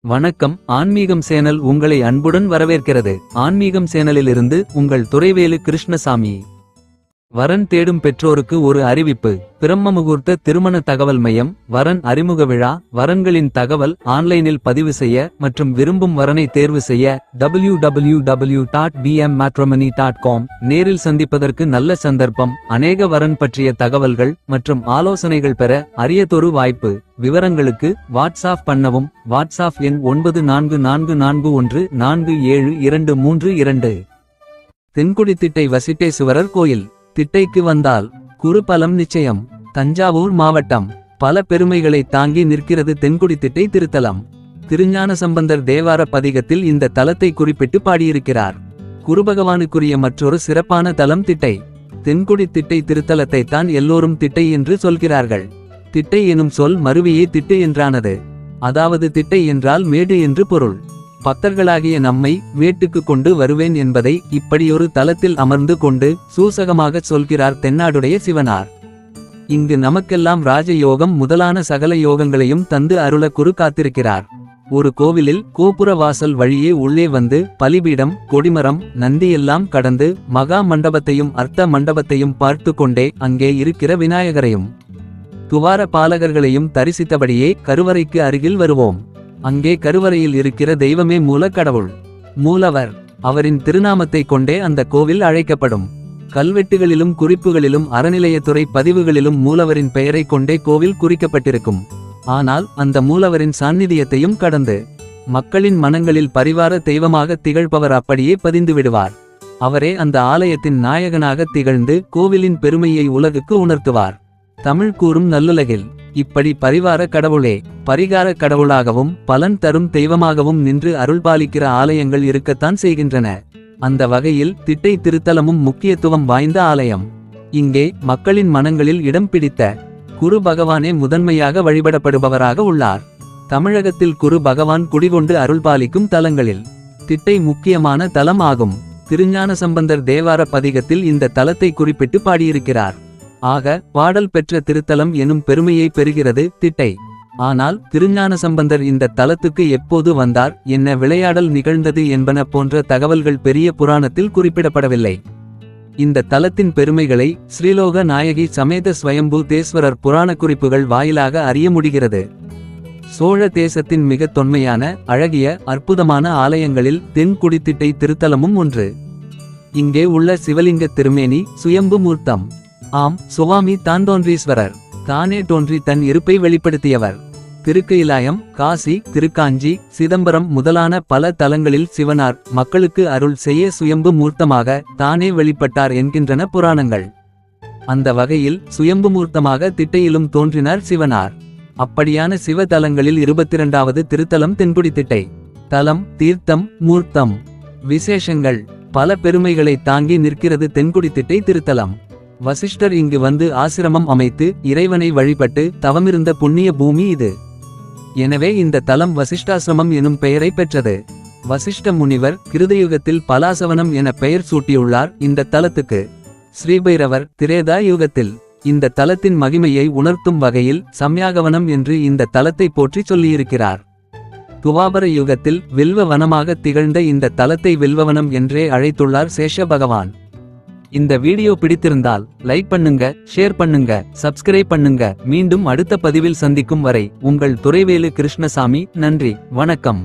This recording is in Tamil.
வணக்கம். ஆன்மீகம் சேனல் உங்களை அன்புடன் வரவேற்கிறது. ஆன்மீகம் சேனலிலிருந்து உங்கள் துறைவேலு கிருஷ்ணசாமி. வரன் தேடும் பெற்றோருக்கு ஒரு அறிவிப்பு. பிரம்ம முகூர்த்த திருமண தகவல் மையம் வரன் அறிமுக விழா வரன்களின் தகவல் ஆன்லைனில் பதிவு செய்ய மற்றும் விரும்பும் வரனை தேர்வு செய்ய W W W dot PM dot com நேரில் சந்திப்பதற்கு நல்ல சந்தர்ப்பம். அநேக வரன் பற்றிய தகவல்கள் மற்றும் ஆலோசனைகள் பெற அரியதொரு வாய்ப்பு. விவரங்களுக்கு வாட்ஸ்ஆப் பண்ணவும் வாட்ஸ்ஆப் எண் ஒன்பது நான்கு நான்கு நான்கு ஒன்று நான்கு ஏழு இரண்டு மூன்று இரண்டு தென்குடித்திட்டை வசிட்டேசுவரர் கோயில் திட்டைக்கு வந்தால் குறுபலம் நிச்சயம். தஞ்சாவூர் மாவட்டம் பல பெருமைகளை தாங்கி நிற்கிறது தென்குடி திட்டை திருத்தலம். திருஞான சம்பந்தர் தேவார பதிகத்தில் இந்த தலத்தை குறிப்பிட்டு பாடியிருக்கிறார். குருபகவானுக்குரிய மற்றொரு சிறப்பான தலம் திட்டை. தென்குடி திட்டை திருத்தலத்தை தான் எல்லோரும் திட்டை என்று சொல்கிறார்கள். திட்டை எனும் சொல் மறுவியே திட்டு என்றானது. அதாவது திட்டை என்றால் மேடு என்று பொருள். பக்தர்களாகிய நம்மை வீட்டுக்கு கொண்டு வருவேன் என்பதை இப்படியொரு தலத்தில் அமர்ந்து கொண்டு சூசகமாகச் சொல்கிறார் தென்னாடுடைய சிவனார். இங்கு நமக்கெல்லாம் ராஜயோகம் முதலான சகல யோகங்களையும் தந்து அருள குரு காத்திருக்கிறார். ஒரு கோவிலில் கோபுர வாசல் வழியே உள்ளே வந்து பலிபீடம் கொடிமரம் நந்தியெல்லாம் கடந்து மகா மண்டபத்தையும் அர்த்த மண்டபத்தையும் பார்த்து கொண்டே அங்கே இருக்கிற விநாயகரையும் துவார பாலகர்களையும் தரிசித்தபடியே கருவறைக்கு அருகில் வருவோம். அங்கே கருவறையில் இருக்கிற தெய்வமே மூல கடவுள் மூலவர் அவரின் திருநாமத்தை கொண்டே அந்த கோவில் அழைக்கப்படும். கல்வெட்டுகளிலும் குறிப்புகளிலும் அறநிலையத்துறை பதிவுகளிலும் மூலவரின் பெயரை கொண்டே கோவில் குறிக்கப்பட்டிருக்கும். ஆனால் அந்த மூலவரின் சாநிதியத்தையும் கடந்து மக்களின் மனங்களில் பரிவார தெய்வமாக திகழ்பவர் அப்படியே பதிந்து விடுவார். அவரே அந்த ஆலயத்தின் நாயகனாக திகழ்ந்து கோவிலின் பெருமையை உலகுக்கு உணர்த்துவார். தமிழ் கூறும் நல்லுலகில் இப்படி பரிவார கடவுளே பரிகார கடவுளாகவும் பலன் தரும் தெய்வமாகவும் நின்று அருள்பாலிக்கிற ஆலயங்கள் இருக்கத்தான் செய்கின்றன. அந்த வகையில் திட்டை திருத்தலமும் முக்கியத்துவம் வாய்ந்த ஆலயம். இங்கே மக்களின் மனங்களில் இடம் பிடித்த குரு பகவானே முதன்மையாக வழிபடப்படுபவராக உள்ளார். தமிழகத்தில் குரு பகவான் குடிகொண்டு அருள்பாலிக்கும் தலங்களில் திட்டை முக்கியமான தலம் ஆகும் திருஞான சம்பந்தர் தேவார பதிகத்தில் இந்த தலத்தை குறிப்பிட்டு பாடியிருக்கிறார். ஆக பாடல் பெற்ற திருத்தலம் எனும் பெருமையை பெறுகிறது திட்டை. ஆனால் திருஞான சம்பந்தர் இந்த தலத்துக்கு எப்போது வந்தார் என்ன விளையாடல் நிகழ்ந்தது என்பன போன்ற தகவல்கள் பெரிய புராணத்தில் குறிப்பிடப்படவில்லை. இந்த தலத்தின் பெருமைகளை ஸ்ரீலோக நாயகி சமேத ஸ்வயம்பு தேஸ்வரர் புராண குறிப்புகள் வாயிலாக அறிய முடிகிறது. சோழ தேசத்தின் மிக தொன்மையான அழகிய அற்புதமான ஆலயங்களில் தென்குடித்திட்டை திருத்தலமும் ஒன்று. இங்கே உள்ள சிவலிங்க திருமேனி சுயம்பு மூர்த்தம். ஆம் சுவாமி தான் தோன்றீஸ்வரர். தானே தோன்றி தன் இருப்பை வெளிப்படுத்தியவர். திருக்கயிலாயம் காசி திருக்காஞ்சி சிதம்பரம் முதலான பல தலங்களில் சிவனார் மக்களுக்கு அருள் செய்ய சுயம்பு மூர்த்தமாக தானே வெளிப்பட்டார் என்கின்றன புராணங்கள். அந்த வகையில் சுயம்பு மூர்த்தமாக திட்டையிலும் தோன்றினார் சிவனார். அப்படியான சிவ தலங்களில் இருபத்திரண்டாவது திருத்தலம் தென்குடி திட்டை. தலம் தீர்த்தம் மூர்த்தம். விசேஷங்கள். பல பெருமைகளை தாங்கி நிற்கிறது தென்குடி திட்டை திருத்தலம். வசிஷ்டர் இங்கு வந்து ஆசிரமம் அமைத்து இறைவனை வழிபட்டு தவமிருந்த புண்ணிய பூமி இது. எனவே இந்த தலம் வசிஷ்டாசிரமம் எனும் பெயரை பெற்றது. வசிஷ்ட முனிவர் கிருதயுகத்தில் பலாசவனம் என பெயர் சூட்டியுள்ளார் இந்த தலத்துக்கு. ஸ்ரீபைரவர் திரேதா யுகத்தில் இந்த தலத்தின் மகிமையை உணர்த்தும் வகையில் சம்யாகவனம் என்று இந்த தலத்தை போற்றி சொல்லியிருக்கிறார். துவாபர யுகத்தில் வில்வ வனமாக திகழ்ந்த இந்த தலத்தை வில்வவனம் என்றே அழைத்துள்ளார் சேஷ பகவான் இந்த வீடியோ பிடித்திருந்தால் லைக் பண்ணுங்க ஷேர் பண்ணுங்க சப்ஸ்கிரைப் பண்ணுங்க. மீண்டும் அடுத்த பதிவில் சந்திக்கும் வரை உங்கள் துறைவேலு கிருஷ்ணசாமி நன்றி வணக்கம்.